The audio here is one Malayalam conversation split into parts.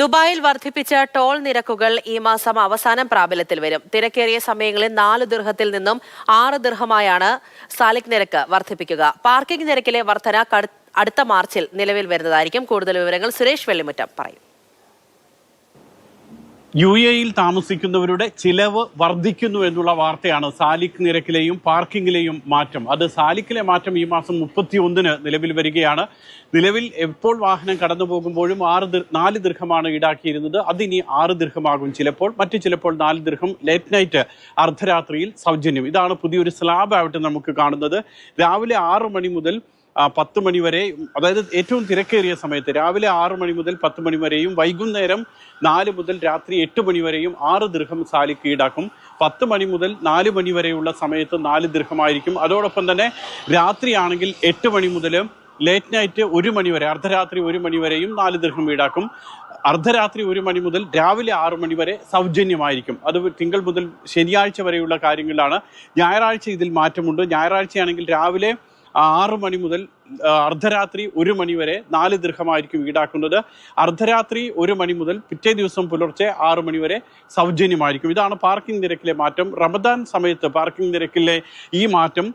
ദുബായിൽ വർദ്ധിപ്പിച്ച ടോൾ നിരക്കുകൾ ഈ മാസം അവസാനം പ്രാബല്യത്തിൽ വരും. തിരക്കേറിയ സമയങ്ങളിൽ നാല് ദീർഘത്തിൽ നിന്നും ആറ് ദീർഘമായാണ് സാലിക് നിരക്ക് വർദ്ധിപ്പിക്കുക. പാർക്കിംഗ് നിരക്കിലെ വർധന അടുത്ത മാർച്ചിൽ നിലവിൽ വരുന്നതായിരിക്കും. കൂടുതൽ വിവരങ്ങൾ സുരേഷ് വെള്ളിമുറ്റം പറയും. യു എയിൽ താമസിക്കുന്നവരുടെ ചിലവ് വർദ്ധിക്കുന്നു എന്നുള്ള വാർത്തയാണ് സാലിക് നിരക്കിലെയും പാർക്കിങ്ങിലെയും മാറ്റം. അത് സാലിക്കിലെ മാറ്റം ഈ മാസം മുപ്പത്തി ഒന്നിന് നിലവിൽ വരികയാണ്. നിലവിൽ എപ്പോൾ വാഹനം കടന്നു പോകുമ്പോഴും ആറ് നാല് ദീർഘമാണ് ഈടാക്കിയിരുന്നത്. അതിനി ആറ് ദീർഘമാകും ചിലപ്പോൾ. മറ്റു ചിലപ്പോൾ നാല് ദീർഘം ലേറ്റ് നൈറ്റ് അർദ്ധരാത്രിയിൽ സൗജന്യം. ഇതാണ് പുതിയൊരു സ്ലാബ് സ്ലാബായിട്ട് നമുക്ക് കാണുന്നത്. രാവിലെ ആറ് മണി മുതൽ പത്ത് മണി വരെ അതായത് ഏറ്റവും തിരക്കേറിയ സമയത്ത് രാവിലെ ആറ് മണി മുതൽ പത്ത് മണി വരെയും വൈകുന്നേരം നാല് മുതൽ രാത്രി എട്ട് മണി വരെയും ആറ് ദൃഹം സാലിക്ക് ഈടാക്കും. പത്ത് മണി മുതൽ നാല് മണി വരെയുള്ള സമയത്ത് നാല് ദൃഹമായിരിക്കും. അതോടൊപ്പം തന്നെ രാത്രിയാണെങ്കിൽ എട്ട് മണി മുതൽ ലേറ്റ് നൈറ്റ് ഒരു മണി വരെ അർദ്ധരാത്രി ഒരു മണി വരെയും നാല് ദൃഹം ഈടാക്കും. അർദ്ധരാത്രി ഒരു മണി മുതൽ രാവിലെ ആറു മണി വരെ സൗജന്യമായിരിക്കും. അത് തിങ്കൾ മുതൽ ശനിയാഴ്ച വരെയുള്ള കാര്യങ്ങളിലാണ്. ഞായറാഴ്ച ഇതിൽ മാറ്റമുണ്ട്. ഞായറാഴ്ചയാണെങ്കിൽ രാവിലെ ആറ് മണി മുതൽ അർദ്ധരാത്രി ഒരു മണി വരെ നാല് ദീർഘമായിരിക്കും ഈടാക്കുന്നത്. അർദ്ധരാത്രി ഒരു മണി മുതൽ പിറ്റേ ദിവസം പുലർച്ചെ ആറ് മണി വരെ സൗജന്യമായിരിക്കും. ഇതാണ് പാർക്കിംഗ് നിരക്കിലെ മാറ്റം. റമദാൻ സമയത്ത് പാർക്കിംഗ് നിരക്കിലെ ഈ മാറ്റം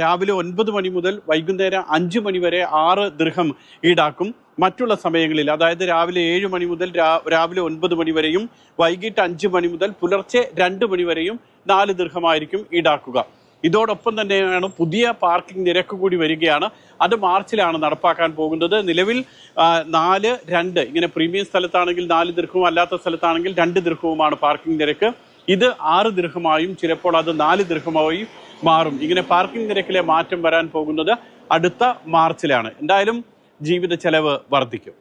രാവിലെ ഒൻപത് മണി മുതൽ വൈകുന്നേരം അഞ്ച് മണി വരെ ആറ് ദീർഘം ഈടാക്കും. മറ്റുള്ള സമയങ്ങളിൽ അതായത് രാവിലെ ഏഴ് മണി മുതൽ രാവിലെ ഒൻപത് മണി വരെയും വൈകിട്ട് അഞ്ച് മണി മുതൽ പുലർച്ചെ രണ്ട് മണി വരെയും നാല് ദീർഘമായിരിക്കും ഈടാക്കുക. ഇതോടൊപ്പം തന്നെയാണ് പുതിയ പാർക്കിംഗ് നിരക്ക് കൂടി വരികയാണ്. അത് മാർച്ചിലാണ് നടപ്പാക്കാൻ പോകുന്നത്. നിലവിൽ നാല് രണ്ട് ഇങ്ങനെ പ്രീമിയം സ്ഥലത്താണെങ്കിൽ നാല് ദീർഘവും അല്ലാത്ത സ്ഥലത്താണെങ്കിൽ രണ്ട് ദീർഘവുമാണ് പാർക്കിംഗ് നിരക്ക്. ഇത് ആറ് ദീർഘമായും ചിലപ്പോൾ അത് നാല് ദീർഘമായും മാറും. ഇങ്ങനെ പാർക്കിംഗ് നിരക്കിലെ മാറ്റം വരാൻ പോകുന്നത് അടുത്ത മാർച്ചിലാണ്. എന്തായാലും ജീവിത ചെലവ് വർദ്ധിക്കും.